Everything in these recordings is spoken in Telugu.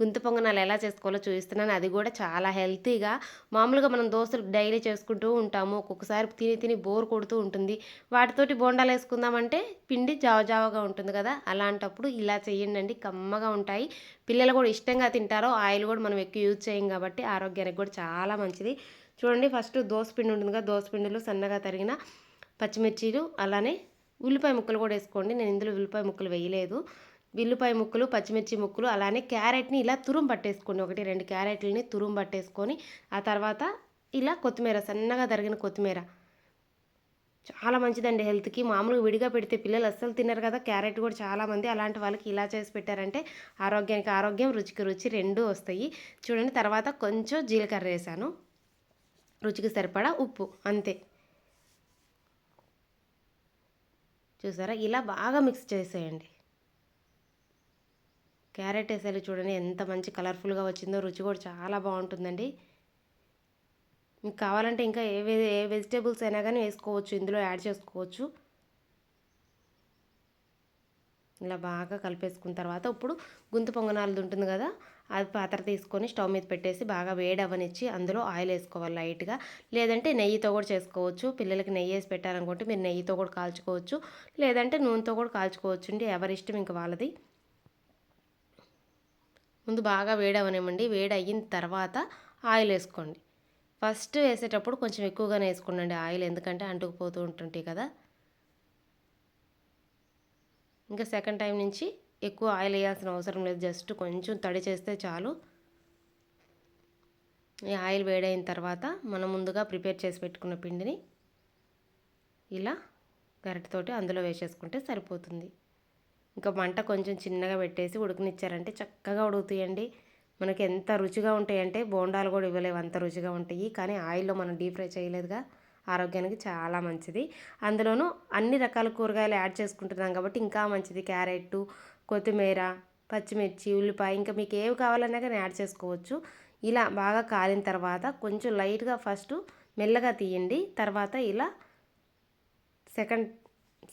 గుంత పొంగనాలు ఎలా చేసుకోవాలో చూపిస్తున్నాను. అది కూడా చాలా హెల్తీగా మామూలుగా మనం దోశలు డైలీ చేసుకుంటూ ఉంటాము. ఒక్కొక్కసారి తిని తిని బోర్ కొడుతూ ఉంటుంది. వాటితోటి బోండాలు వేసుకుందామంటే పిండి జావ జావగా ఉంటుంది కదా. అలాంటప్పుడు ఇలా చేయండి కమ్మగా ఉంటాయి. పిల్లలు కూడా ఇష్టంగా తింటారు ఆయిల్ కూడా మనం ఎక్కువ యూజ్ చేయం కాబట్టి ఆరోగ్యానికి కూడా చాలా మంచిది. చూడండి ఫస్ట్ దోసపిండి ఉంటుంది కదా. దోసపిండిలో సన్నగా తరిగిన పచ్చిమిర్చీలు అలానే ఉల్లిపాయ ముక్కలు కూడా వేసుకోండి. నేను ఇందులో ఉల్లిపాయ ముక్కలు వేయలేదు. విల్లుపాయ ముక్కలు పచ్చిమిర్చి ముక్కలు అలానే క్యారెట్ని ఇలా తురుం పట్టేసుకోండి ఒకటి రెండు క్యారెట్లని తురుం పట్టేసుకొని ఆ తర్వాత ఇలా కొత్తిమీర సన్నగా తరిగిన కొత్తిమీర. చాలా మంచిదండి హెల్త్కి. మామూలుగా విడిగా పెడితే పిల్లలు అస్సలు తిన్నారు కదా. క్యారెట్ కూడా చాలామంది అలాంటి వాళ్ళకి ఇలా చేసి పెట్టారంటే ఆరోగ్యానికి ఆరోగ్యం రుచికి రుచి రెండు వస్తాయి. చూడండి తర్వాత కొంచెం జీలకర్ర వేసాను. రుచికి సరిపడా ఉప్పు అంతే. చూసారా? ఇలా బాగా మిక్స్ చేసేయండి. క్యారెట్ వేసాలి చూడండి ఎంత మంచి కలర్ఫుల్గా వచ్చిందో రుచి కూడా చాలా బాగుంటుందండి. మీకు కావాలంటే ఇంకా ఏ ఏ వెజిటేబుల్స్ అయినా కానీ వేసుకోవచ్చు ఇందులో యాడ్ చేసుకోవచ్చు. ఇలా బాగా కలిపేసుకున్న తర్వాత ఇప్పుడు గుంత పొంగనాలది ఉంటుంది కదా అది పాత్ర తీసుకొని స్టవ్ మీద పెట్టేసి బాగా వేడి అవనిచ్చి అందులో ఆయిల్ వేసుకోవాలి లైట్గా. లేదంటే నెయ్యితో కూడా చేసుకోవచ్చు. పిల్లలకి నెయ్యి వేసి పెట్టారనుకుంటే మీరు నెయ్యితో కూడా కాల్చుకోవచ్చు. లేదంటే నూనెతో కూడా కాల్చుకోవచ్చు అండి ఎవరి ఇష్టం ఇంకా వాళ్ళది. ముందు బాగా వేడవనివ్వండి. వేడి అయిన తర్వాత ఆయిల్ వేసుకోండి. ఫస్ట్ వేసేటప్పుడు కొంచెం ఎక్కువగానే వేసుకోండి ఆయిల్. ఎందుకంటే అంటుకుపోతూ ఉంటుంటాయి కదా. ఇంకా సెకండ్ టైం నుంచి ఎక్కువ ఆయిల్ వేయాల్సిన అవసరం లేదు. జస్ట్ కొంచెం తడి చేస్తే చాలు. ఈ ఆయిల్ వేడైన తర్వాత మనం ముందుగా ప్రిపేర్ చేసి పెట్టుకున్న పిండిని ఇలా గరిటతోటి అందులో వేసేసుకుంటే సరిపోతుంది. ఇంకా మంట కొంచెం చిన్నగా పెట్టేసి ఉడకనిచ్చారంటే చక్కగా ఉడుకుతాయండి. మనకి ఎంత రుచిగా ఉంటాయంటే బోండాలు కూడా ఇవ్వలేవు అంత రుచిగా ఉంటాయి. కానీ ఆయిల్లో మనం డీప్ ఫ్రై చేయలేదుగా ఆరోగ్యానికి చాలా మంచిది. అందులోనూ అన్ని రకాల కూరగాయలు యాడ్ చేసుకుంటున్నాం కాబట్టి ఇంకా మంచిది. క్యారెట్ కొత్తిమీర పచ్చిమిర్చి ఉల్లిపాయ ఇంకా మీకు ఏవి కావాలన్నా కానీ యాడ్ చేసుకోవచ్చు. ఇలా బాగా కాలిన తర్వాత కొంచెం లైట్గా ఫస్ట్ మెల్లగా తీయండి. తర్వాత ఇలా సెకండ్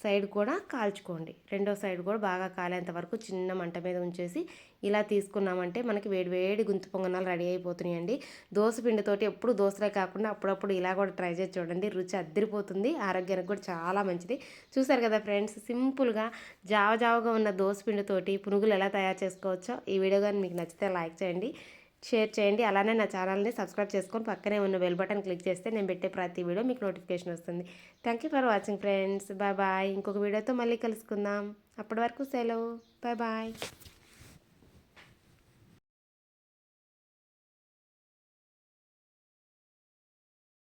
సైడ్ కూడా కాల్చుకోండి. రెండో సైడ్ కూడా బాగా కాలేంత వరకు చిన్న మంట మీద ఉంచేసి ఇలా తీసుకున్నామంటే మనకి వేడి వేడి గుంతు పొంగనాలు రెడీ అయిపోతున్నాయండి. దోశ పిండితోటి ఎప్పుడు దోశలే కాకుండా అప్పుడప్పుడు ఇలా కూడా ట్రై చేసి చూడండి. రుచి అద్దరిపోతుంది. ఆరోగ్యానికి కూడా చాలా మంచిది. చూసారు కదా ఫ్రెండ్స్ సింపుల్గా జావ జావగా ఉన్న దోశ పిండితోటి పునుగులు ఎలా తయారు చేసుకోవచ్చో ఈ వీడియో కానీ మీకు నచ్చితే లైక్ చేయండి. షేర్ చేయండి. అలానే నా ఛానల్ని సబ్స్క్రైబ్ చేసుకొని పక్కనే ఉన్న బెల్ బటన్ క్లిక్ చేస్తే నేను పెట్టే ప్రతి వీడియో మీకు నోటిఫికేషన్ వస్తుంది. Thank you for watching friends bye bye ఇంకొక వీడియోతో మళ్ళీ కలుసుకుందాం. అప్పటి వరకు సెలవు. Bye bye